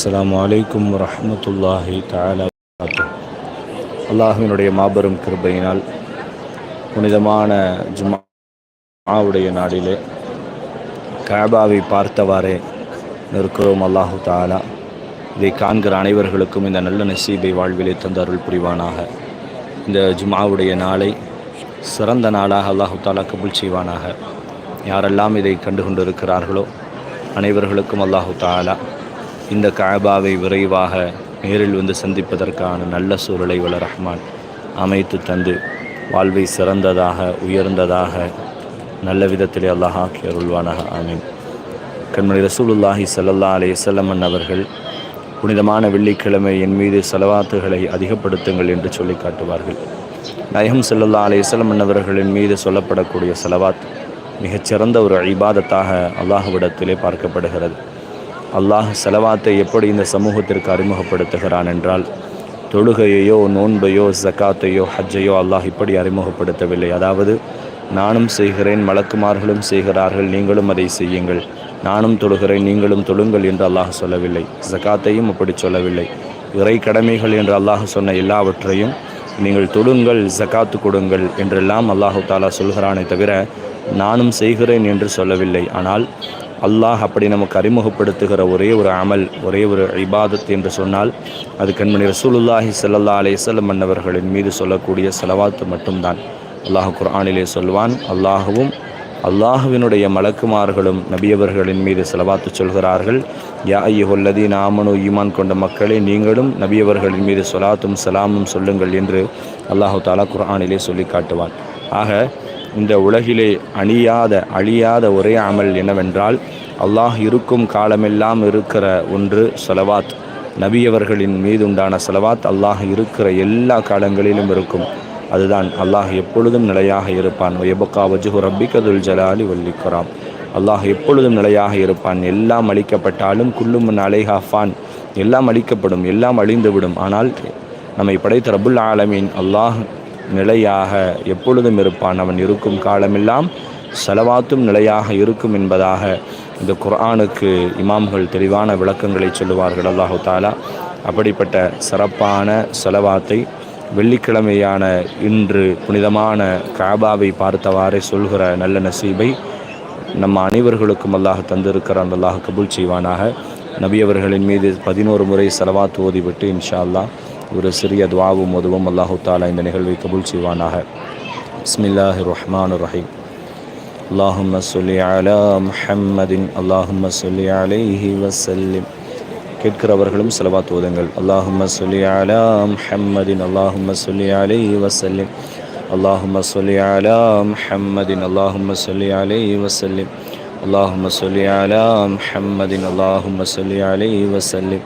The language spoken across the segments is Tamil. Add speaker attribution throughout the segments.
Speaker 1: அஸ்லாம் அலைக்கும் வரமத்துல்லாஹி தாலா அல்லாஹினுடைய மாபெரும் கிருபையினால் புனிதமான ஜுமாவுடைய நாளிலே கஅபாவை பார்த்தவாறே நிற்கிறோம் அல்லாஹு தாலா இதை காண்கிற அனைவர்களுக்கும் இந்த நல்ல நசீபை வாழ்விலே தந்து அருள் புரிவானாக. இந்த ஜுமாவுடைய நாளை சிறந்த நாளாக அல்லாஹு தாலா கபுல் செய்வானாக. யாரெல்லாம் இதை கண்டு கொண்டிருக்கிறார்களோ அனைவர்களுக்கும் அல்லாஹு தாலா இந்த காபாவை விரைவாக நேரில் வந்து சந்திப்பதற்கான நல்ல சூழலை வல்ல ரஹ்மான் அமைத்து தந்து வாழ்வை சிறந்ததாக உயர்ந்ததாக நல்ல விதத்திலே அல்லாஹ் ஆக்கி அருள்வானாக. ஆமீன். கண்மணி ரசூலுல்லாஹி சல்லல்லா அலே வஸல்லம் அவர்கள் புனிதமான வெள்ளிக்கிழமை என் மீது செலவாத்துகளை அதிகப்படுத்துங்கள் என்று சொல்லி காட்டுவார்கள். நயம் செல்லல்லா அலே வஸல்லம் அவர்களின் மீது சொல்லப்படக்கூடிய செலவாத் மிகச்சிறந்த ஒரு ஐபாதத்தாக அல்லாஹுவிடத்திலே பார்க்கப்படுகிறது. அல்லாஹ் செலவாத்தை எப்படி இந்த சமூகத்திற்கு அறிமுகப்படுத்துகிறான் என்றால் தொழுகையையோ நோன்பையோ ஜக்காத்தையோ ஹஜ்ஜையோ அல்லாஹ் இப்படி அறிமுகப்படுத்தவில்லை. அதாவது நானும் செய்கிறேன் மலக்குமார்களும் செய்கிறார்கள் நீங்களும் அதை செய்யுங்கள். நானும் தொழுகிறேன் நீங்களும் தொழுங்கள் என்று அல்லாஹ் சொல்லவில்லை. ஜக்காத்தையும் அப்படி சொல்லவில்லை. இறை கடமைகள் என்று அல்லாஹ் சொன்ன எல்லாவற்றையும் நீங்கள் தொழுங்கள் ஜக்காத்து கொடுங்கள் என்றெல்லாம் அல்லாஹு தாலா சொல்கிறானே தவிர நானும் செய்கிறேன் என்று சொல்லவில்லை. ஆனால் அல்லாஹ் அப்படி நமக்கு அறிமுகப்படுத்துகிற ஒரே ஒரு அமல் ஒரே ஒரு இபாதத் என்று சொன்னால் அது கண்மணி ரசூலுல்லாஹி சல்லா அலேசல்லம் மன்னவர்களின் மீது சொல்லக்கூடிய செலவாத்து மட்டும்தான். அல்லாஹ் குர்ஆனிலே சொல்வான் அல்லாஹுவும் அல்லாஹுவினுடைய மலக்குமார்களும் நபியவர்களின் மீது செலவாத்து சொல்கிறார்கள். யா ஐயுல்லதி நாமனு ஈமான் கொண்ட மக்களே நீங்களும் நபியவர்களின் மீது சொலாத்தும் சலாமும் சொல்லுங்கள் என்று அல்லாஹு தாலா குர்ஆனிலே சொல்லி காட்டுவான். ஆக இந்த உலகிலே அணியாத அழியாத ஒரே அமல் என்னவென்றால் அல்லாஹ் இருக்கும் காலமெல்லாம் இருக்கிற ஒன்று செலவாத். நபியவர்களின் மீது உண்டான செலவாத் அல்லாஹ் இருக்கிற எல்லா காலங்களிலும் இருக்கும். அதுதான் அல்லாஹ் எப்பொழுதும் நிலையாக இருப்பான். எபக்கா வஜுஹு ரப்பிகதுல் ஜலாலி வல்லிக்குராம் அல்லாஹ் எப்பொழுதும் நிலையாக இருப்பான். எல்லாம் அழிக்கப்பட்டாலும் குல்லும் அலைஹாஃபான். எல்லாம் அழிக்கப்படும் எல்லாம் அழிந்துவிடும். ஆனால் நம்மை படைத்த ரபுல் ஆலமீன் அல்லாஹ் நிலையாக எப்பொழுதும் இருப்பான். அவன் இருக்கும் காலமெல்லாம் செலவாத்தும் நிலையாக இருக்கும் என்பதாக இந்த குர்ஆனுக்கு இமாம்கள் தெளிவான விளக்கங்களை சொல்லுவார்கள். அல்லாஹு தாலா அப்படிப்பட்ட சிறப்பான செலவாத்தை வெள்ளிக்கிழமையான இன்று புனிதமான காபாவை பார்த்தவாறே சொல்கிற நல்ல நசீபை நம்ம அனைவர்களுக்கும் அல்லாஹ் தந்திருக்கிறான். அல்லாஹ் கபூல் செய்வானாக. நபியவர்களின் மீது பதினோரு முறை செலவாத்து ஓதிவிட்டு இன்ஷா அல்லாஹ் ஒரு சிறிய துவாவும் உதவும் அல்லாஹு தாலா இந்த நிகழ்வை கபூல் செய்வானாக பிஸ்மில்லாஹி ரஹ்மான் ரஹீம் اللهم صل على محمد اللهم صل عليه وسلم கேட்கிறவர்களும் செலவாத் ஓதுங்கள் அல்லாஹும்ம சொல்லி அலா முஹம்மதின் அல்லாஹும்ம சொல்லி அலைஹி வசல்லிம் அல்லாஹும்ம சொல்லி அலா முஹம்மதின் அல்லாஹும்ம சொல்லி அலைஹி வசல்லிம் அல்லாஹும்ம சொல்லி அலா முஹம்மதின் அல்லாஹும்ம சொல்லி அலைஹி வசல்லிம்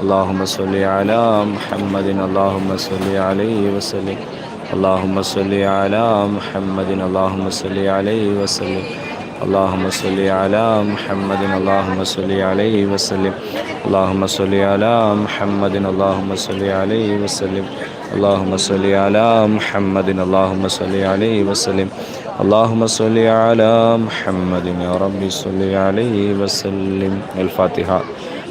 Speaker 1: اللهم صل على محمد اللهم صل عليه وسلم اللهم صل على محمد اللهم صل عليه وسلم اللهم صل على محمد اللهم صل عليه وسلم اللهم صل على محمد اللهم صل عليه وسلم اللهم صل على محمد اللهم صل عليه وسلم اللهم صل على محمد يا رب صل عليه وسلم الفاتحة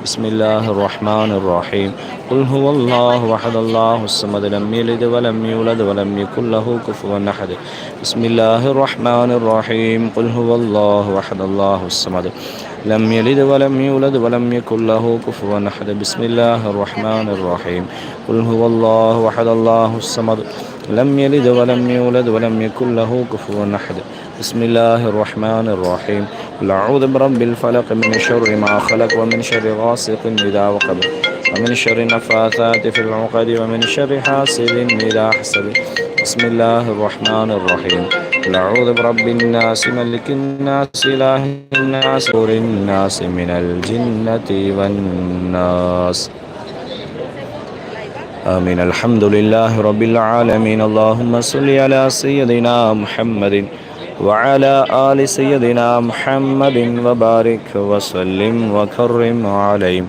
Speaker 1: بسم الله الرحمن الرحيم. قل هو الله أحد الله الصمد لم يلد ولم يولد ولم يكن له كفوا أحد. بسم الله الرحمن الرحيم. قل هو الله أحد الله الصمد. لم يلد ولم يولد ولم يكن له كفوا أحد. بسم الله الرحمن الرحيم. قل هو الله أحد الله الصمد. لم يلد ولم يولد ولم يكن له كفوا أحد. بسم الله الرحمن الرحيم. قل أعوذ برب الفلق من شر ما خلق ومن شر غاسق إذا وقب. ومن شر النفاثات في العقد ومن شر حاسد إذا حسد. بسم الله الرحمن الرحيم. قل أعوذ برب الناس ملك الناس إله الناس نور الناس من الجنة والناس. آمين. الحمد لله رب العالمين. اللهم صل على سيدنا محمد. وعلى آل سيدنا محمد وبارك وسلم وكرم عليه.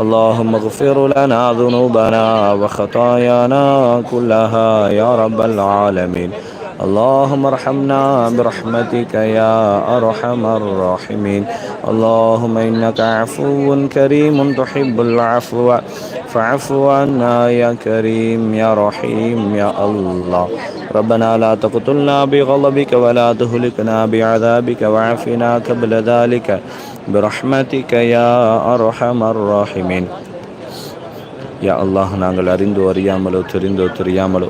Speaker 1: اللهم اغفر لنا ذنوبنا وخطايانا كلها يا رب العالمين. اللهم ارحمنا برحمتك يا أرحم الراحمين. اللهم إنك عفو كريم تحب العفو. فاعف عنا يا كريم يا رحيم يا الله ربنا لا تقتلنا بغضبك ولا تهلكنا بعذابك وعافنا قبل ذلك برحمتك يا أرحم الراحمين யா அல்லாஹ் நாங்கள் அறிந்தோ அறியாமலோ தெரிந்தோ தெரியாமலோ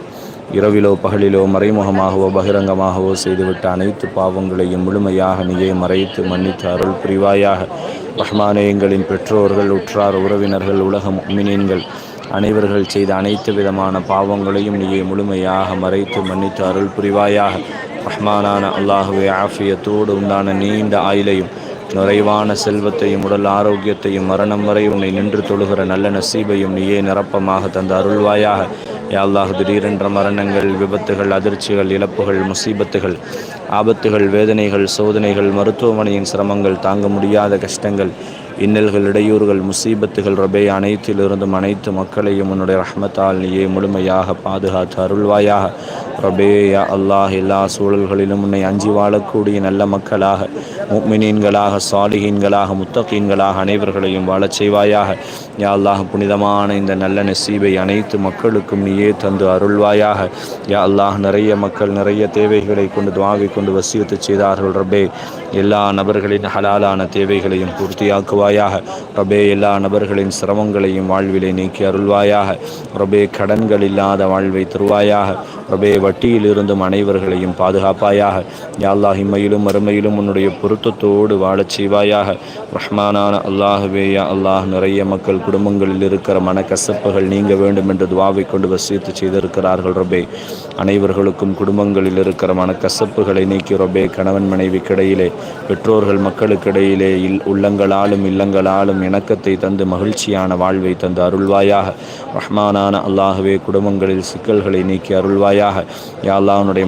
Speaker 1: இரவிலோ பகலிலோ மறைமுகமாகவோ பகிரங்கமாகவோ செய்துவிட்ட அனைத்து பாவங்களையும் முழுமையாக நீயே மறைத்து மன்னித்து அருள் புரிவாயாக ரஹ்மானே எங்களின் பெற்றோர்கள் உற்றார் உறவினர்கள் உலக மீனீன்கள் அனைவர்கள் செய்த அனைத்து விதமான பாவங்களையும் நீயே முழுமையாக மறைத்து மன்னித்து அருள் புரிவாயாக. ரஹ்மானான அல்லாஹுவே ஆஃபியத்தோடு உண்டான நீண்ட ஆயிலையும் நிறைவான செல்வத்தையும் உடல் ஆரோக்கியத்தையும் மரணம் வரை உன்னை நின்று தொழுகிற நல்ல நசீபையும் நீயே நிரப்பமாக தந்த அருள்வாயாக. யா அல்லாஹ் திடீரென்ற மரணங்கள் விபத்துகள் அதிர்ச்சிகள் இழப்புகள் முசீபத்துகள் ஆபத்துகள் வேதனைகள் சோதனைகள் மருத்துவமனையின் சிரமங்கள் தாங்க முடியாத கஷ்டங்கள் இன்னல்கள் இடையூறுகள் முசீபத்துகள் ரபே அனைத்திலிருந்தும் அனைத்து மக்களையும் உன்னுடைய ரஹ்மத்தால் நீயே முழுமையாக பாதுகாத்து அருள்வாயாக. ரபே யா அல்லாஹ் எல்லா சூழல்களிலும் உன்னை அஞ்சி வாழக்கூடிய நல்ல மக்களாக முக்மினீன்களாக சாலிகீன்களாக முத்தகீன்களாக அனைவர்களையும் வாழச் செய்வாயாக. யா அல்லாஹ் புனிதமான இந்த நல்ல நசீபை அனைத்து மக்களுக்கும் நீயே தந்து அருள்வாயாக. யா அல்லாஹ் நிறைய மக்கள் நிறைய தேவைகளை கொண்டு துவாவை கொண்டு வசியத்து செய்தார்கள் ரபே. எல்லா நபர்களின் ஹலாலான தேவைகளையும் பூர்த்தியாக்குவாயாக ரபே எல்லா நபர்களின் சிரமங்களையும் வாழ்விலை நீக்கி அருள்வாயாக. ரபே கடன்கள் இல்லாத வாழ்வை தருவாயாக. ரபே வட்டியிலிருந்தும் அனைவர்களையும் பாதுகாப்பாயாக. யாழ்லா இம்மையிலும் அருமையிலும் உன்னுடைய பொருத்தத்தோடு வாழச் செய்வாயாக. ரஹ்மானான அல்லாஹுவே அல்லாஹ் நிறைய மக்கள் குடும்பங்களில் இருக்கிற மனக்கசப்புகள் நீங்க வேண்டும் என்று துவாவை கொண்டு வசித்து செய்திருக்கிறார்கள் ரபே. அனைவர்களுக்கும் குடும்பங்களில் இருக்கிற மனக்கசப்புகளை நீக்கி ரபே கணவன் மனைவிக்கிடையிலே பெற்றோர்கள் மக்களுக்கிடையிலே இல் உள்ளங்களாலும் இல்லங்களாலும் இணக்கத்தை தந்து மகிழ்ச்சியான வாழ்வை தந்து அருள்வாயாக. ரஹ்மானான அல்லாஹுவே குடும்பங்களில் சிக்கல்களை நீக்கி அருள்வாயாக. யா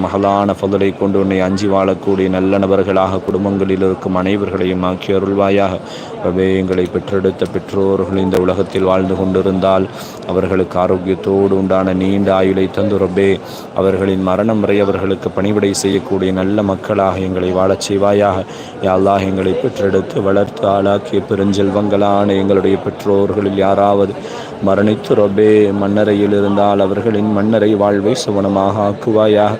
Speaker 1: மகளான ஃபதலை கொண்டு உன்னை அஞ்சி வாழக்கூடிய நல்ல நபர்களாக குடும்பங்களில் இருக்கும் அனைவர்களையும் ஆக்கி அருள்வாயாக. ரபே எங்களை பெற்றெடுத்த பெற்றோர்கள் இந்த உலகத்தில் வாழ்ந்து கொண்டிருந்தால் அவர்களுக்கு ஆரோக்கியத்தோடு உண்டான நீண்ட ஆயுளை தந்து ரபே. அவர்களின் மரணம் வரை அவர்களுக்கு பணிவிடை செய்யக்கூடிய நல்ல மக்களாக எங்களை வாழச் செய்வாயாக. யா எங்களை பெற்றெடுத்து வளர்த்து ஆளாக்கிய பெருஞ்செல்வங்களான எங்களுடைய பெற்றோர்களில் யாராவது மரணித்து ரொபே மன்னரையில் இருந்தால் அவர்களின் மன்னரை வாழ்வை சுவனமாக ஆக்குவாயாக.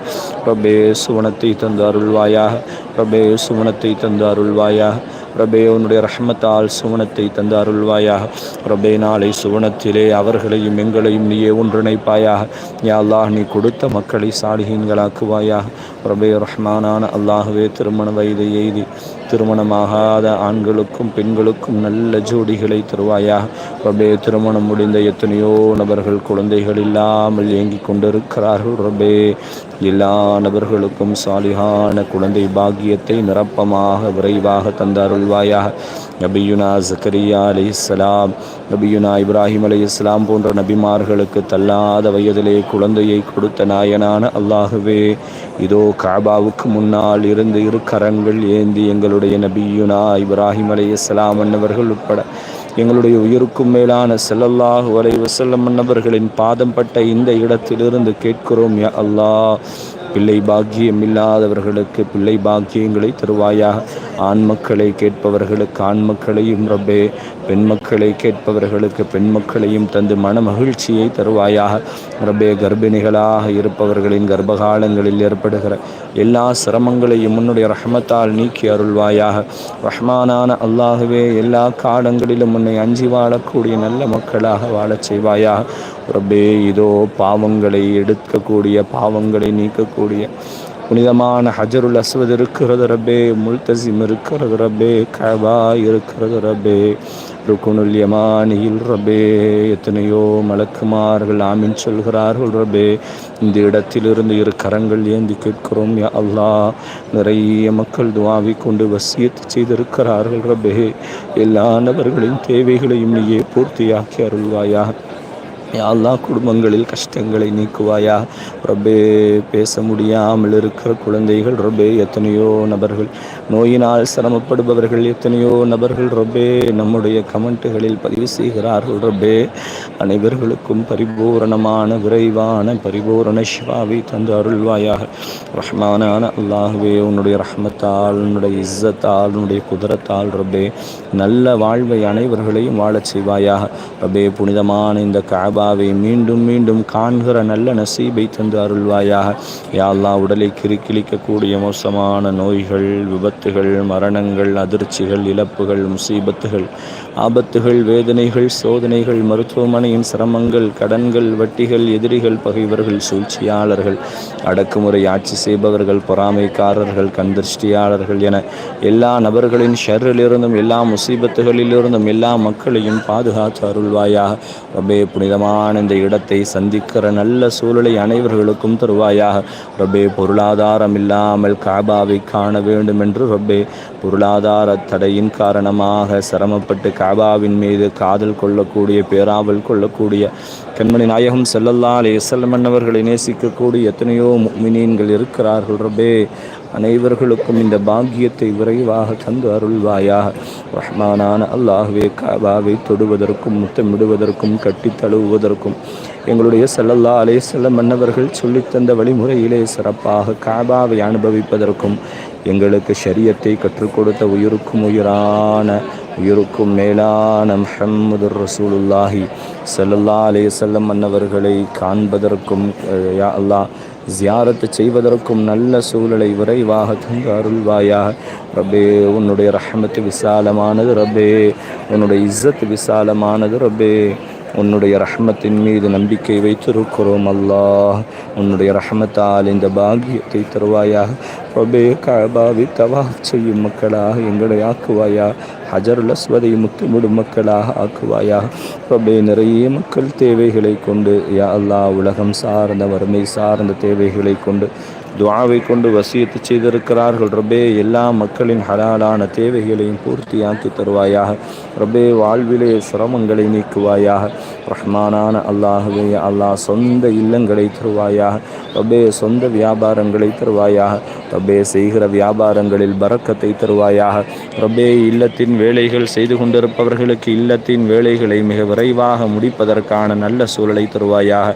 Speaker 1: ரொபே சுவனத்தை தந்து அருள்வாயாக. ரொபே சுவனத்தை தந்து அருள்வாயாக. ரபே உன்னுடைய ரஹ்மத்தால் சுவனத்தை தந்து அருள்வாயாக. ரபே நாளை சுவனத்திலே அவர்களையும் எங்களையும் நீயே ஒன்றிணைப்பாயாக. யா அல்லாஹ் நீ கொடுத்த மக்களை சாலிகீன்களாக்குவாயாக. ரபே ரஹ்மானான அல்லாஹுவே திருமண வயதை எய்தி. திருமணமாகாத ஆண்களுக்கும் பெண்களுக்கும் நல்ல ஜோடிகளை தருவாயாக ரபே திருமணம் முடிந்த எத்தனையோ நபர்கள் குழந்தைகள் இல்லாமல் ஏங்கிக் கொண்டிருக்கிறார்கள் ரபே எல்லா நபர்களுக்கும் சாலிஹான குழந்தை பாக்கியத்தை நிரப்பமாக விரைவாக தந்தாருள்வாயாக நபியுனா ஜக்கரியா அலி இஸ்லாம் நபியுனா இப்ராஹிம் அலி இஸ்லாம் போன்ற நபிமார்களுக்கு தள்ளாத வயதிலே குழந்தையை கொடுத்த நாயனான அல்லாஹுவே இதோ காபாவுக்கு முன்னால் இருந்து இரு கரங்கள் ஏந்தி எங்களுடைய நபியுனா இப்ராஹிம் அலி இஸ்லாம் அன்னவர்கள் உட்பட எங்களுடைய உயிருக்கும் மேலான செல்லல்லாஹு வரை வசல்லம் மன்னவர்களின் பாதம் பட்ட இந்த இடத்திலிருந்து கேட்கிறோம் யா அல்லாஹ். பிள்ளை பாக்கியம் இல்லாதவர்களுக்கு பிள்ளை பாக்கியங்களை தருவாயாக ஆண் மக்களை கேட்பவர்களுக்கு ஆண் மக்களையும் ரப்பே. பெண் மக்களை கேட்பவர்களுக்கு பெண் மக்களையும் தந்து மன மகிழ்ச்சியை தருவாயாக. ரப்பே கர்ப்பிணிகளாக இருப்பவர்களின் கர்ப்பகாலங்களில் ஏற்படுகிற எல்லா சிரமங்களையும் முன்னுடைய ரஹமத்தால் நீக்கி அருள்வாயாக. ரஹ்மானான அல்லாகவே எல்லா காலங்களிலும் உன்னை அஞ்சி வாழக்கூடிய நல்ல மக்களாக வாழச் செய்வாயாக. ரப்பே இதோ பாவங்களை எடுக்கக்கூடிய பாவங்களை நீக்கக்கூடிய புனிதமான ஹஜருல் அஸ்வத் இருக்கிறது ரபே முல்தசிம் இருக்கிறது ரபே கபா இருக்கிறது ரபே ருக்குனுல் யமானியில் ரபே எத்தனையோ மலக்குமார்கள் ஆமின் சொல்கிறார்கள் ரபே இந்த இடத்திலிருந்து இரு கரங்கள் ஏந்தி கேட்கிறோம் யா நிறைய மக்கள் துவாவி கொண்டு வசியத்து செய்திருக்கிறார்கள் ரபே எல்லா நபர்களின் தேவைகளையும் நீயே பூர்த்தியாக்கி அருள்வாயாக. எல்லா குடும்பங்களில் கஷ்டங்களை நீக்குவாயா? ரப்பே பேச முடியாமல் இருக்கிற குழந்தைகள் ரப்பே எத்தனையோ நபர்கள். நோயினால் சிரமப்படுபவர்கள் எத்தனையோ நபர்கள் ரப்பே நம்முடைய கமெண்ட்டுகளில் பதிவு செய்கிறார்கள் ரப்பே. அனைவர்களுக்கும் பரிபூரணமான விரைவான பரிபூரண சிவாவை தந்து அருள்வாயாக. ரஹ்மானான அல்லாஹுவே உன்னுடைய ரஹ்மத்தால் உன்னுடைய இஸ்ஸத்தால் உன்னுடைய குதிரத்தால் ரப்பே நல்ல வாழ்வை அனைவர்களையும் வாழச் செய்வாயாக. ரப்பே புனிதமான இந்த காபா அல்லாவை மீண்டும் மீண்டும் காண்கிற நல்ல நசீபை தந்து அருள்வாயாக. யாழ்லா உடலை கிறுக்கிழிக்கக்கூடிய மோசமான நோய்கள் விபத்துகள் மரணங்கள் அதிர்ச்சிகள் இழப்புகள் முசீபத்துகள் ஆபத்துகள் வேதனைகள் சோதனைகள் மருத்துவமனையின் சிரமங்கள் கடன்கள் வட்டிகள் எதிரிகள் பகைவர்கள் சூழ்ச்சியாளர்கள் அடக்குமுறை ஆட்சி செய்பவர்கள் பொறாமைக்காரர்கள் கண்திருஷ்டியாளர்கள் என எல்லா நபர்களின் ஷர்ரிலிருந்தும் எல்லா முசீபத்துகளிலிருந்தும் எல்லா மக்களையும் பாதுகாத்து அருள்வாயாக. ரபே புனிதமான இந்த இடத்தை சந்திக்கிற நல்ல சூழலை அனைவர்களுக்கும் தருவாயாக. ரபே பொருளாதாரம் இல்லாமல் காபாவை காண வேண்டும் என்று ரபே பொருளாதார தடையின் காரணமாக சிரமப்பட்டு காபாவின் மீது காதல் கொள்ளக்கூடிய பேராவல் கொள்ளக்கூடிய கண்மணி நாயகம் செல்லல்லா அலே செல்லமன்னவர்களை நேசிக்கக்கூடிய எத்தனையோ மினீன்கள் இருக்கிறார்கள் ரபே அனைவர்களுக்கும் இந்த பாக்கியத்தை விரைவாக தந்து அருள்வாயாக. ரஹ்மானான அல்லாஹ்வே காபாவை தொடுவதற்கும் முத்தமிடுவதற்கும் கட்டி தழுவுவதற்கும் எங்களுடைய செல்லல்லா அலே செல்ல மன்னவர்கள் சொல்லித்தந்த வழிமுறையிலே சிறப்பாக காபாவை அனுபவிப்பதற்கும் எங்களுக்கு ஷரியத்தை கற்றுக் கொடுத்த உயிருக்கும் உயிரான உயிருக்கும் மேலான முஹம்மது ரசூலுல்லாஹி செல்லல்லா அலே செல்லம் மன்னவர்களை காண்பதற்கும் யா அல்லாஹ் ஜியாரத்து செய்வதற்கும் நல்ல சூழலை விரைவாக தந்து அருள்வாயாக. ரப்பே உன்னுடைய ரஹமத்து விசாலமானது ரப்பே உன்னுடைய இஸ்ஸத்து விசாலமானது ரப்பே. உன்னுடைய ரஹ்மத்தின் மீது நம்பிக்கை வைத்திருக்கிறோம் அல்லாஹ். உன்னுடைய ரஹ்மத்தால் இந்த பாகியத்தை தருவாயாக. ரபே கபாவி தவாப் செய்யும் மக்களாக எங்களை ஆக்குவாயா. ஹஜருல் அஸ்வதை முத்தமிடும் மக்களாக ஆக்குவாயா. ரபே நிறைய மக்கள் தேவைகளை கொண்டு யா அல்லா உலகம் சார்ந்த வறுமை சார்ந்த தேவைகளை கொண்டு துவாவை கொண்டு வசியத்து செய்திருக்கிறார்கள். ரப்பே எல்லா மக்களின் ஹலாலான தேவைகளையும் பூர்த்தியாக்கி தருவாயாக. ரப்பே வாழ்விலே சிரமங்களை நீக்குவாயாக. ரஹ்மானான அல்லாஹுவே அல்லாஹ் சொந்த இல்லங்களை தருவாயாக. ரப்பே சொந்த வியாபாரங்களை தருவாயாக. ரப்பே செய்கிற வியாபாரங்களில் பறக்கத்தை தருவாயாக. ரப்பே இல்லத்தின் வேலைகள் செய்து கொண்டிருப்பவர்களுக்கு இல்லத்தின் வேலைகளை மிக விரைவாக முடிப்பதற்கான நல்ல சூழலை தருவாயாக.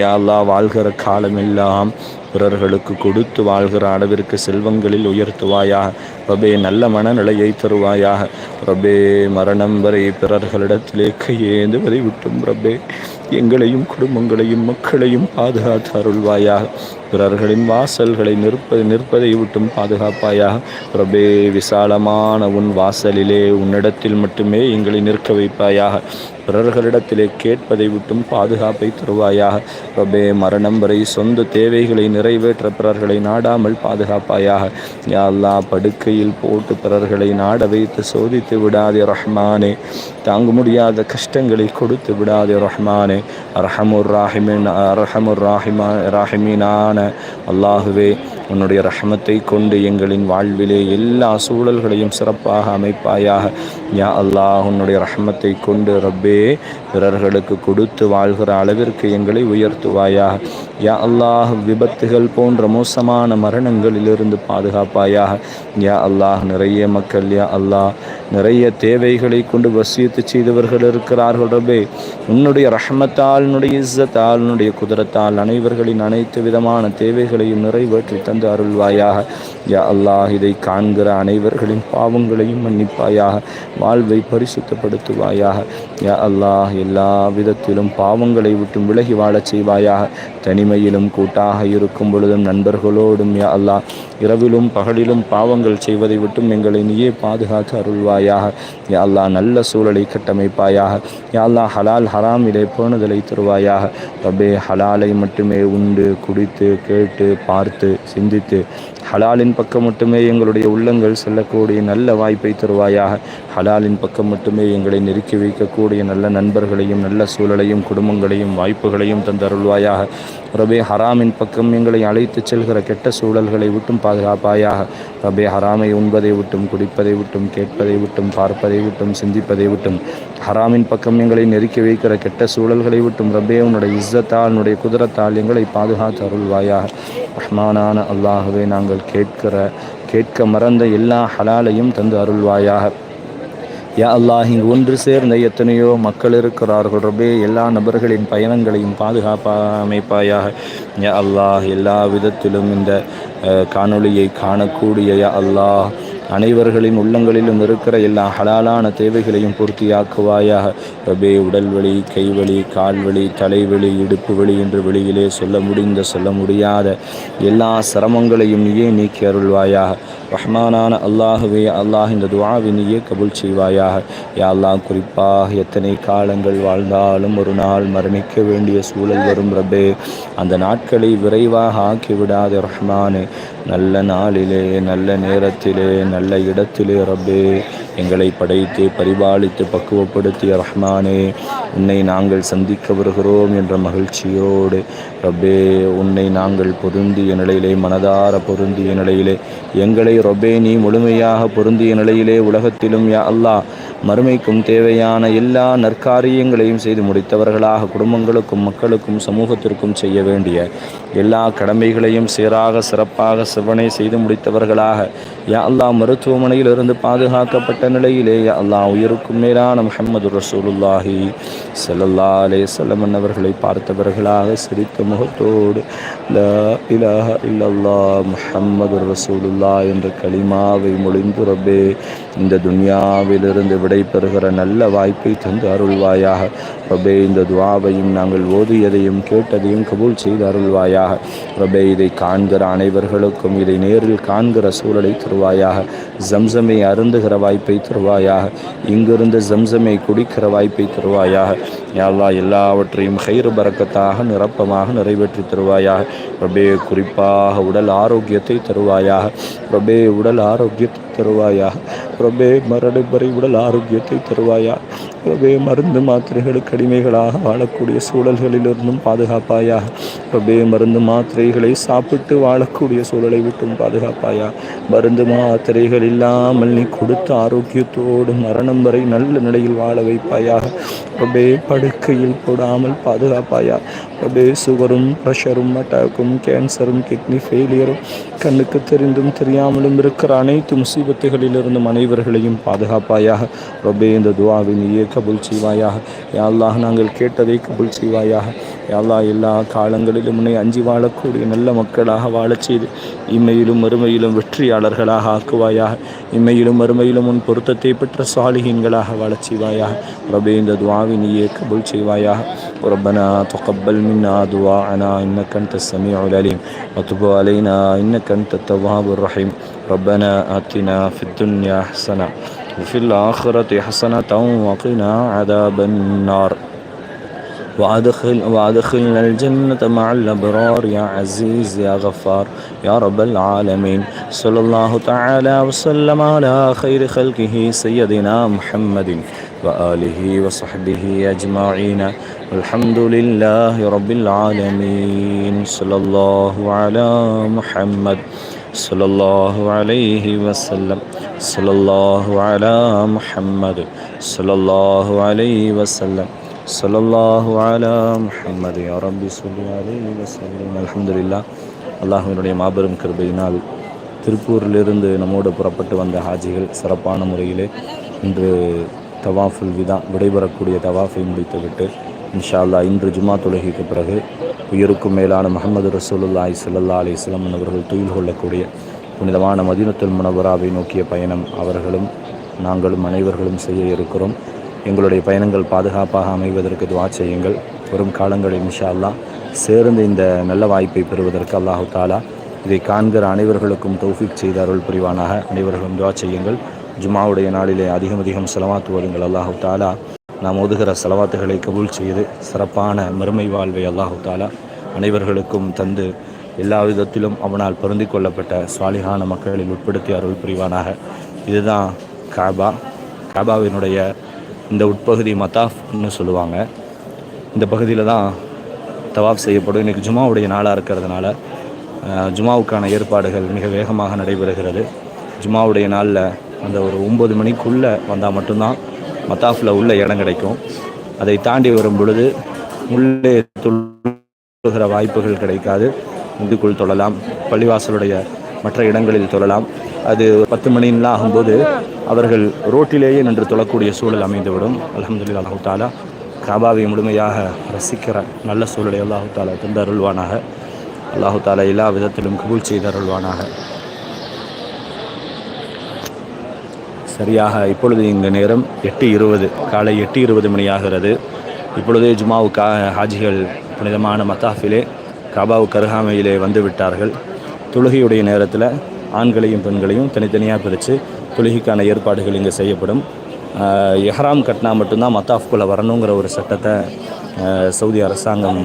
Speaker 1: யா அல்லா வாழ்கிற காலமெல்லாம் பிறர்களுக்கு கொடுத்து வாழ்கிற அளவிற்கு செல்வங்களில் உயர்த்துவாயாக ரபே நல்ல மனநிலையை தருவாயாக ரபே மரணம் வரை பிறர்களிடத்திலே கையேந்துவதை விட்டும் ரபே எங்களையும் குடும்பங்களையும் மக்களையும் பாதுகாத்து அருள்வாயாக பிறர்களின் வாசல்களை நிற்பது நிற்பதை விட்டும் பாதுகாப்பாயாக. பிரபே விசாலமான உன் வாசலிலே உன்னிடத்தில் மட்டுமே எங்களை நிற்க வைப்பாயாக. பிறர்களிடத்திலே கேட்பதை விட்டும் பாதுகாப்பை தருவாயாக. ரபே மரணம் வரை சொந்த தேவைகளை நிறைவேற்ற பிறர்களை நாடாமல் பாதுகாப்பாயாக. யாழ்லா படுக்கையில் போட்டு பிறர்களை நாட வைத்து சோதித்து விடாதே ரஹ்மானே. தாங்க முடியாத கஷ்டங்களை கொடுத்து விடாதே ரஹ்மானே. அரஹமுர் ராஹிமின் அரஹமுர் ராஹிமா ராஹிமீனான அல்லாஹுவே உன்னுடைய ரஹமத்தை கொண்டு எங்களின் வாழ்விலே எல்லா சூழல்களையும் சிறப்பாக அமைப்பாயாக. யா அல்லாஹ் உன்னுடைய ரஹமத்தை கொண்டு ரப்பே பிறர்களுக்கு கொடுத்து வாழ்கிற அளவிற்கு எங்களை உயர்த்துவாயாக யா அல்லாஹ் விபத்துகள் போன்ற மோசமான மரணங்களிலிருந்து பாதுகாப்பாயாக யா அல்லாஹ் நிறைய மக்கள் யா அல்லாஹ் நிறைய தேவைகளை கொண்டு வசியத்து செய்தவர்கள் இருக்கிறார்கள் ரபே உன்னுடைய ரஹமத்தால் உன்னுடைய இஸ்ஸத்தால் உன்னுடைய குதிரத்தால் அனைவர்களின் அனைத்து விதமான தேவைகளையும் நிறைவேற்றி தந்து அருள்வாயாக. யா அல்லாஹ் இதை காண்கிற அனைவர்களின் பாவங்களையும் மன்னிப்பாயாக. வாழ்வை பரிசுத்தப்படுத்துவாயாக. யா அல்லாஹ் எல்லா விதத்திலும் பாவங்களை விட்டும் விலகி வாழச் செய்வாயாக. தனிமையிலும் கூட்டாக இருக்கும் பொழுதும் நண்பர்களோடும் யா அல்லாஹ் இரவிலும் பகலிலும் பாவங்கள் செய்வதை விட்டும் எங்களை நீயே பாதுகாத்து அருள்வாயாக. யா அல்லா நல்ல சூழலை கட்டமைப்பாயாக. யா அல்லா ஹலால் ஹராமிலே போனதலை தருவாயாக. ரபே ஹலாலை மட்டுமே உண்டு குடித்து கேட்டு பார்த்து சிந்தித்து. ஹலாலின் பக்கம் மட்டுமே எங்களுடைய உள்ளங்கள் செல்லக்கூடிய நல்ல வாய்ப்பை தருவாயாக. ஹலாலின் பக்கம் மட்டுமே எங்களை நெருக்கி வைக்கக்கூடிய நல்ல நண்பர்களையும் நல்ல சூழலையும் குடும்பங்களையும் வாய்ப்புகளையும் தந்தருள்வாயாக ரபே ஹராமின் பக்கம் எங்களை அழைத்து செல்கிற கெட்ட சூழல்களை விட்டும் பாதுகாப்பாயாக. ரபே ஹராமை உண்பதை விட்டும் குடிப்பதை விட்டும் கேட்பதை விட்டும் பார்ப்பதை விட்டும் சிந்திப்பதை விட்டும். ஹராமின் பக்கம் எங்களை நெருக்கி வைக்கிற கெட்ட சூழல்களை விட்டும் ரபே உன்னுடைய இஸ்ஸத்தால் உன்னுடைய குதிரத்தால் எங்களை பாதுகாத்து அருள்வாயாக. ரஹ்மானான அல்லாகவே நாங்கள் கேட்கிற கேட்க மறந்த எல்லா ஹலாலையும் தந்து அருள்வாயாக. யா அல்லாஹ் இங்கு ஒன்று சேர்ந்த எத்தனையோ மக்கள் இருக்கிறார்கள் ரபே எல்லா நபர்களின் பயணங்களையும் பாதுகாப்பாக அமைப்பாயாக யா அல்லாஹ் எல்லா விதத்திலும் இந்த காணொளியை காணக்கூடிய யா அல்லாஹ் அனைவர்களின் உள்ளங்களிலும் இருக்கிற எல்லா ஹலாலான தேவைகளையும் பூர்த்தியாக்குவாயாக. ரபே உடல் வலி கைவலி கால்வலி தலைவலி இடுப்பு வலி என்று வெளியிலே சொல்ல முடிந்த சொல்ல முடியாத எல்லா சிரமங்களையும் நீயே நீக்கி அருள்வாயாக. ரஹ்மானான அல்லாஹுவே அல்லாஹ் இந்த துவாவை நீயே கபுல் செய்வாயாக. யா அல்லாஹ் குறிப்பாக எத்தனை காலங்கள் வாழ்ந்தாலும் ஒரு நாள் மரணிக்க வேண்டிய சூழல் வரும் ரபே அந்த நாட்களை விரைவாக ஆக்கிவிடாத ரஹ்மானே. நல்ல நாளிலே நல்ல நேரத்திலே நல்ல இடத்திலே ரப்பே எங்களை படைத்து பரிபாலித்து பக்குவப்படுத்திய ரஹ்மானே உன்னை நாங்கள் சந்திக்க வருகிறோம் என்ற மகிழ்ச்சியோடு ரப்பே உன்னை நாங்கள் பொருந்திய நிலையிலே மனதார பொருந்திய நிலையிலே எங்களை ரொபே நீ முழுமையாக பொருந்திய நிலையிலே உலகத்திலும் யா அல்லாஹ் மறுமைக்கும் தேவையான எல்லா நற்காரியங்களையும் செய்து முடித்தவர்களாக குடும்பங்களுக்கும் மக்களுக்கும் சமூகத்திற்கும் செய்ய வேண்டிய எல்லா கடமைகளையும் சீராக சிறப்பாக சிவனை செய்து முடித்தவர்களாக யா அல்லா மருத்துவமனையிலிருந்து பாதுகாக்கப்பட்ட நிலையிலே யா அல்லா உயிருக்கும் மேலான முஹம்மது ரசூலுல்லாஹி செல்லல்லா அலே செல்லமன் அவர்களை பார்த்தவர்களாக சிரித்த முகத்தோடு ல இலாஹ இல்லல்லா முஹம்மது ரசூலுல்லா என்ற களிமாவை மொழிந்து ரப்பே இந்த துன்யாவிலிருந்து விட பெறுகிற நல்ல வாய்ப்பை தந்து அருள்வாயாக. ரபே இந்த துவாவையும் நாங்கள் ஓதியதையும் கேட்டதையும் கபூல் செய்து அருள்வாயாக. ரபே இதை காண்கிற அனைவர்களுக்கும் இதை நேரில் காண்கிற சூழலை தருவாயாக. ஜம்சமை அருந்துகிற வாய்ப்பை தருவாயாக. இங்கிருந்து ஜம்சமை குடிக்கிற வாய்ப்பை தருவாயாக. யாழ்லா எல்லாவற்றையும் கயிறு பறக்கத்தாக நிரப்பமாக நிறைவேற்றி தருவாயாக. ரபே குறிப்பாக உடல் ஆரோக்கியத்தை தருவாயாக. ரபே உடல் ஆரோக்கியத்தை தருவாயாக. ரபே மரடு வரை உடல் ஆரோக்கியத்தை தருவாயா ரபே மருந்து மாத்திரைகளுக்கு அடிமைகளாக வாழக்கூடிய சூழல்களிலிருந்தும் பாதுகாப்பாயாக. ரபே மருந்து மாத்திரைகளை சாப்பிட்டு வாழக்கூடிய சூழலை விட்டும் பாதுகாப்பாயா மருந்து மாத்திரைகளில் இல்லாமல் நீ கொடுத்த ஆரோக்கியத்தோடு மரணம் வரை நல்ல நிலையில் வாழ வைப்பாயாக. ரொபே படுக்கையில் போடாமல் பாதுகாப்பாயா? ரொபே சுகரும் ப்ரெஷரும் அட்டாக்கும் கேன்சரும் கிட்னி ஃபெயிலியரும் கண்ணுக்கு தெரிந்தும் தெரியாமலும் இருக்கிற அனைத்து முசீபத்துகளிலிருந்தும் அனைவர்களையும் பாதுகாப்பாயாக. ரொபே இந்த துவாவை நீயே கபுல் செய்வாயாக. யாழ்லாக நாங்கள் கேட்டதை கபுல் செய்வாயாக. யாழ்லா எல்லா காலங்களிலும் உன்னை அஞ்சி வாழக்கூடிய நல்ல மக்களாக வாழச் செய்து இம்மையிலும் மறுமையிலும் வெற்றியாளர்களாக ஆக்குவாயாக. இம்மையிலும் மறுமையிலும் உன் பொருத்தத்தை பெற்ற சாலிகீன்களாக வாழச் செய்வாயாக ரபே இந்த துவாவை நீயே கபுல் செய்வாயாக ربنا تقبل منا دعاءنا إنك أنت السميع العليم وتب علينا إنك أنت التواب الرحيم ربنا آتنا في الدنيا حسنة وفي الآخرة حسنة وقنا عذاب النار وأدخل وأدخلنا الجنة مع الأبرار. يا عزيز يا غفار يا رب العالمين. صلى الله تعالى وسلم على خير خلقه سيدنا محمد وآله وصحبه أجمعين. والحمد لله رب العالمين. صلى الله على محمد. صلى الله عليه وسلم. صلى الله على محمد. صلى الله عليه وسلم. صلى الله على محمد يا رب صل عليه وسلم الحمد لله அல்லாஹினுடைய மாபெரும் கிருபையினால் திருப்பூரிலிருந்து நம்மோடு புறப்பட்டு வந்த ஹாஜிகள் சிறப்பான முறையிலே இன்று தவாஃபுல் விதா விடைபெறக்கூடிய தவாஃபை முடித்துவிட்டு இன்ஷா அல்லாஹ் இன்று ஜுமா தொழுகைக்கு பிறகு உயிருக்கும் மேலான முகமது ரசூலுல்லாஹி ஸல்லல்லாஹு அலைஹி வஸல்லம் அவர்கள் துயில் கொள்ளக்கூடிய புனிதமான மதீனத்துல் முனவராவை நோக்கிய பயணம் அவர்களும் நாங்களும் அனைவர்களும் செய்ய இருக்கிறோம் எங்களுடைய பயணங்கள் பாதுகாப்பாக அமைவதற்கு துவா செய்யுங்கள். வரும் காலங்களில் இன்ஷா அல்லாஹ் சேர்ந்து இந்த நல்ல வாய்ப்பை பெறுவதற்கு அல்லாஹு தாலா இதை காண்கிற அனைவர்களுக்கும் தௌஃபிக் செய்த அருள் புரிவானாக. அனைவர்களும் துவா செய்யுங்கள். ஜுமாவுடைய நாளிலே அதிகம் அதிகம் செலவாத்து வருங்கள் அல்லாஹு தாலா. நாம் ஒதுகிற செலவாத்துகளை கபூல் செய்து சிறப்பான மறுமை வாழ்வை அல்லாஹு தாலா அனைவர்களுக்கும் தந்து எல்லா விதத்திலும் அவனால் பொருந்தி கொள்ளப்பட்ட சுவாலிகான மக்களில் உட்படுத்தி அருள் புரிவானாக. இதுதான் காபா. காபாவினுடைய இந்த உட்பகுதி மத்தாஃப்னு சொல்லுவாங்க. இந்த பகுதியில் தான் தவாப் செய்யப்படும். இன்றைக்கி ஜுமாவுடைய நாளாக இருக்கிறதுனால ஜுமாவுக்கான ஏற்பாடுகள் மிக வேகமாக நடைபெறுகிறது. ஜுமாவுடைய நாளில் அந்த ஒரு ஒம்பது மணிக்குள்ளே வந்தால் மட்டும்தான் மத்தாஃபில் உள்ள இடம் கிடைக்கும். அதை தாண்டி வரும் பொழுது உள்ளே தொழுகிற வாய்ப்புகள் கிடைக்காது. இந்துக்குள் தொழலாம். பள்ளிவாசலுடைய மற்ற இடங்களில் தொழலாம். அது பத்து மணின்லாம் ஆகும்போது அவர்கள் ரோட்டிலேயே நின்று தொழக்கூடிய சூழல் அமைந்துவிடும். அல்ஹம்துலில்லாஹ் அல்லாஹு தாலா காபாவை முழுமையாக ரசிக்கிற நல்ல சூழலை அல்லாஹு தாலா தந்து அருள்வானாக அல்லாஹு தாலா எல்லா விதத்திலும் கபூல் செய்து அருள்வானாக சரியாக இப்பொழுது இந்த நேரம் எட்டு இருபது காலை எட்டு இருபது மணி ஆகிறது. இப்பொழுதே ஜுமாவுக்கா ஹாஜிகள் புனிதமான மத்தாஃபிலே காபாவுக்கு அருகாமையிலே வந்து விட்டார்கள். தொழுகையுடைய நேரத்தில் ஆண்களையும் பெண்களையும் தனித்தனியாக பிரித்து தொழுகைக்கான ஏற்பாடுகள் இங்கே செய்யப்படும். எஹராம் கட்டினா மட்டும்தான் மத்தாஃப்குள்ளே வரணுங்கிற ஒரு சட்டத்தை சவுதி அரசாங்கம்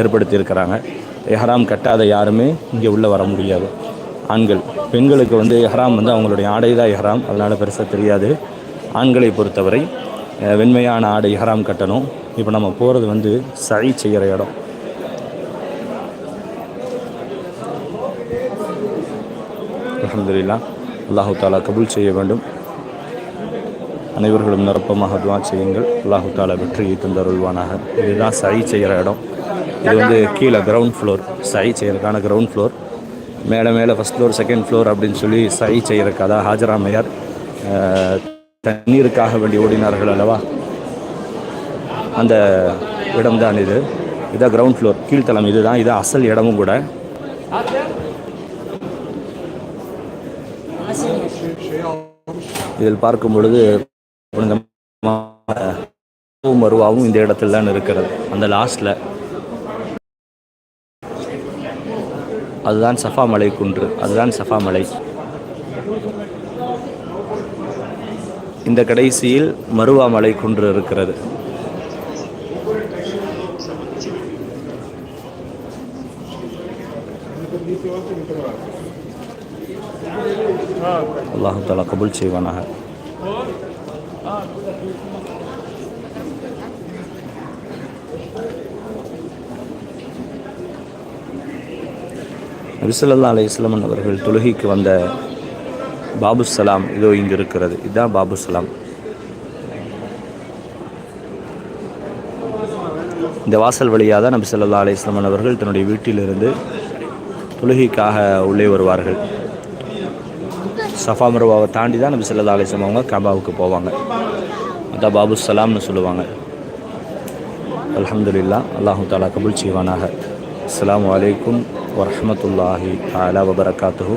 Speaker 1: ஏற்படுத்தியிருக்கிறாங்க. எஹராம் கட்டாத யாருமே இங்கே உள்ளே வர முடியாது. ஆண்கள் பெண்களுக்கு வந்து எஹராம் வந்து அவங்களுடைய ஆடை தான் எஹ்ராம் அதனால் பெருசாக தெரியாது. ஆண்களை பொறுத்தவரை வெண்மையான ஆடை எஹராம் கட்டணும். இப்போ நம்ம போகிறது வந்து சரி செய்கிற இடம். அலமதுல்லா அல்லாஹு தாலா கபூல் செய்ய வேண்டும். அனைவர்களும் நிரப்பமாக துவா செய்யுங்கள். அல்லாஹு தாலா வெற்றியை தந்தருள்வானாக. இதுதான் சை செய்கிற இடம். இது வந்து கீழே கிரவுண்ட் ஃப்ளோர் சை செய்கிறதுக்கான கிரவுண்ட் ஃப்ளோர் மேலே மேலே ஃபஸ்ட் ஃப்ளோர் செகண்ட் ஃப்ளோர் அப்படின்னு சொல்லி சை செய்கிறதுக்கு அதான் ஹாஜராமையார் தண்ணீருக்காக வேண்டி ஓடினார்கள் அல்லவா? அந்த இடம்தான் இது. இதான் கிரவுண்ட் ஃப்ளோர் கீழ்த்தளம் இதுதான். இது அசல் இடமும் கூட. இதில் பார்க்கும் பொழுது மருவாவும் இந்த இடத்துல தான் இருக்கிறது. அந்த லாஸ்ட்ல அதுதான் சஃபா மலை குன்று. அதுதான் சஃபா மலை. இந்த கடைசியில் மருவா மலை குன்று இருக்கிறது. அல்லாஹு தாலா கபுல் செய்வானாக. விசலல்லா அலி இஸ்லமன் அவர்கள் தொழுகைக்கு வந்த பாபு சலாம் இதோ இங்கு இருக்கிறது. இதுதான் பாபு சலாம் இந்த வாசல் வழியாக தான் நபி சொல்லா அலி வஸல்லம் அவர்கள் தன்னுடைய வீட்டிலிருந்து தொழுகைக்காக உள்ளே வருவார்கள். சஃபா மருவாவை தாண்டி தான் நபி ஸல்லல்லாஹு அலைஹி அவங்க கபாவுக்கு போவாங்க. அதான் பாபு சலாம்னு சொல்லுவாங்க. அலமதுல்லா அல்லாஹு தாலா கபுல் செய்வானாக அஸ்ஸலாமு அலைக்கும் வரமத்துல்லாஹி அலா வபரகாத்து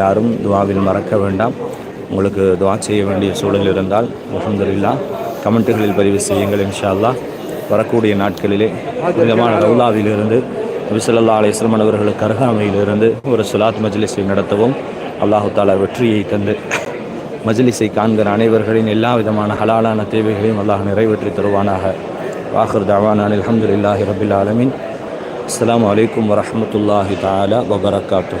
Speaker 1: யாரும் துவாவில் மறக்க வேண்டாம். உங்களுக்கு துவா செய்ய வேண்டிய சூழல் இருந்தால் அலமதுல்லா கமெண்ட்டுகளில் பதிவு செய்யுங்கள் இன்ஷா அல்லாஹ் வரக்கூடிய நாட்களிலே விதமான ரவுலாவிலிருந்து விசலல்லா அலிஸ்லமன் அவர்களுக்கு அருகாமையிலிருந்து ஒரு சுலாத் மஜ்லிஸை நடத்தவும் அல்லாஹு தாலா வெற்றியை தந்து மஜ்லிஸை காண்கிற அனைவர்களின் எல்லா விதமான ஹலாலான தேவைகளையும் அல்லாஹ் நிறைவேற்றி தருவானாக. வாஹர் தவான் அலமதுல்லாஹி ரபில் ஆலமின். அஸ்லாம் வலைக்கம் வரமத்துல்லாஹி தாலா வபரகாத்து